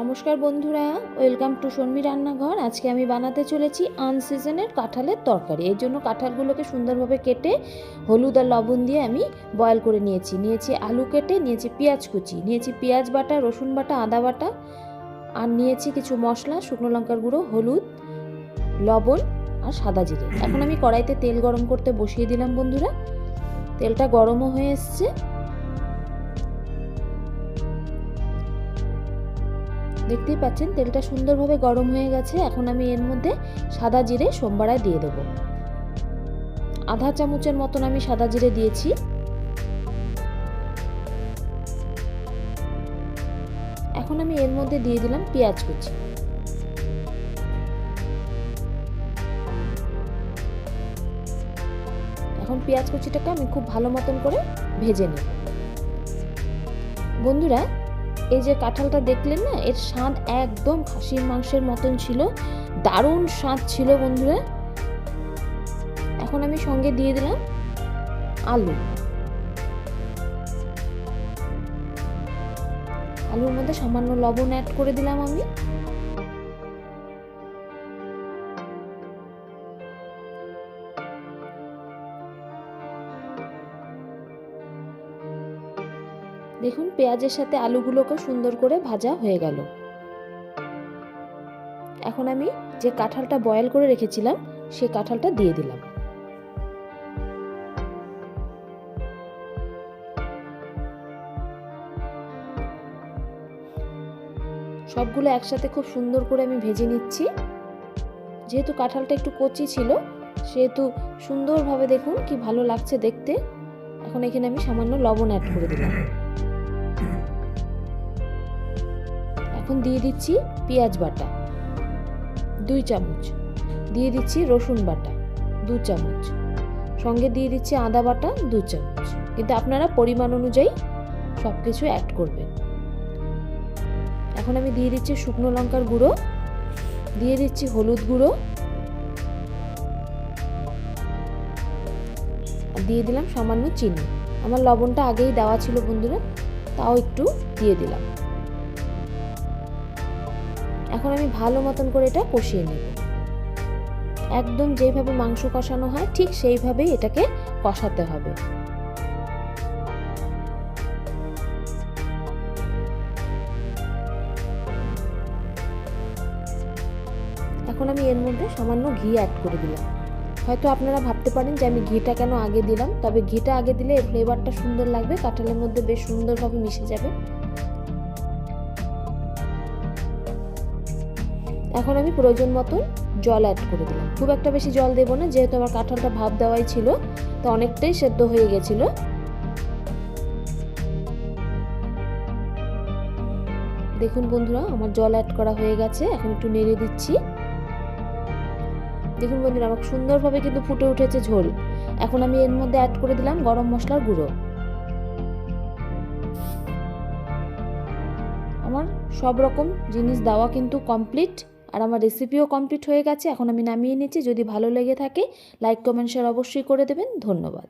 নমস্কার বন্ধুরা, welcome to Sharmi রান্নাঘর। আজকে আমি বানাতে চলেছি আনসিজনের কাঁঠালের তরকারি। এর জন্য কাঁঠালগুলোকে সুন্দরভাবে কেটে হলুদ আর লবণ দিয়ে আমি বয়েল করে নিয়েছি। নিয়েছি আলু কেটে, নিয়েছি পেঁয়াজ কুচি, নিয়েছি পেঁয়াজ বাটা, রসুন বাটা, আদা বাটা, আর নিয়েছি কিছু মশলা, শুকনো লঙ্কার গুঁড়ো, হলুদ, লবণ আর সাদা জিরে। এখন আমি কড়াইতে তেল গরম করতে বসিয়ে দিলাম বন্ধুরা। তেলটা গরমও হয়ে এসছে। দেখতেই পাচ্ছেন, তেলটা সুন্দরভাবে গরম হয়ে গেছে। এখন আমি এর মধ্যে সাদা জিরে সোমবারায় দিয়ে দেব। আধা চামচের মতন আমি সাদা জিরে দিয়েছি। এখন আমি এর মধ্যে দিয়ে দিলাম পেঁয়াজ কুচি। এখন পেঁয়াজ কুচিটাকে আমি খুব ভালো মতন করে ভেজে নিই বন্ধুরা এই যে কাঁঠালটা দেখলেন না, এর স্বাদ একদম খাসির মাংসের মতন ছিল। দারুণ স্বাদ ছিল বন্ধুরা। এখন আমি সঙ্গে দিয়ে দিলাম আলু। আলুর মধ্যে সামান্য লবণ অ্যাড করে দিলাম আমি। দেখুন, পেঁয়াজের সাথে আলুগুলোকে সুন্দর করে ভাজা হয়ে গেল। এখন আমি যে কাঁঠালটা বয়েল করে রেখেছিলাম সেই কাঁঠালটা দিয়ে দিলাম। সবগুলো একসাথে খুব সুন্দর করে আমি ভেজে নিচ্ছি। যেহেতু কাঁঠালটা একটু কচি ছিল, সেহেতু সুন্দরভাবে দেখুন কি ভালো লাগছে দেখতে। এখন এখানে আমি সামান্য লবণ অ্যাড করে দিলাম। এখন দিয়ে দিচ্ছি পেঁয়াজ বাটা, দুই চামচ। দিয়ে দিচ্ছি রসুন বাটা, দু চামচ। সঙ্গে দিয়ে দিচ্ছি আদা বাটা, দু চামচ। কিন্তু আপনারা পরিমাণ অনুযায়ী সব কিছু অ্যাড করবেন। এখন আমি দিয়ে দিচ্ছি শুকনো লঙ্কার গুঁড়ো, দিয়ে দিচ্ছি হলুদ গুঁড়ো। দিয়ে দিলাম সামান্য চিনি। আমার লবণটা আগেই দেওয়া ছিল বন্ধুরা, তাও একটু দিয়ে দিলাম। এখন আমি ভালো মতন করে এটা কষিয়ে নেব। একদম যেভাবে মাংস কষানো হয়, ঠিক সেইভাবেই এটাকে কষাতে হবে। এখন আমি এর মধ্যে সামান্য ঘি অ্যাড করে দিলাম। হয়তো আপনারা ভাবতে পারেন যে আমি ঘিটা কেন আগে দিলাম, তবে ঘিটা আগে দিলে ফ্লেভারটা সুন্দর লাগবে, কাঁঠালের মধ্যে বেশ সুন্দরভাবে মিশে যাবে। এখন আমি প্রয়োজন মতন জল অ্যাড করে দিলাম। খুব একটা বেশি জল দেবো না, যেহেতু আমার কাঁঠালটা ভাব দেওয়াই ছিল, তো অনেকটাই সেদ্ধ হয়ে গেছিল। দেখুন বন্ধুরা, আমার জল অ্যাড করা হয়ে গেছে, এখন একটু নেড়ে দিচ্ছি। দেখুন বন্ধুরা আমার সুন্দরভাবে কিন্তু ফুটে উঠেছে ঝোল। এখন আমি এর মধ্যে অ্যাড করে দিলাম গরম মশলার গুঁড়ো। আমার সব রকম জিনিস দেওয়া কিন্তু কমপ্লিট আর আমার রেসিপিও কমপ্লিট হয়ে গেছে, এখন আমি নামিয়ে নিচ্ছি। যদি ভালো লেগে থাকে লাইক কমেন্ট শেয়ার অবশ্যই করে দেবেন। ধন্যবাদ।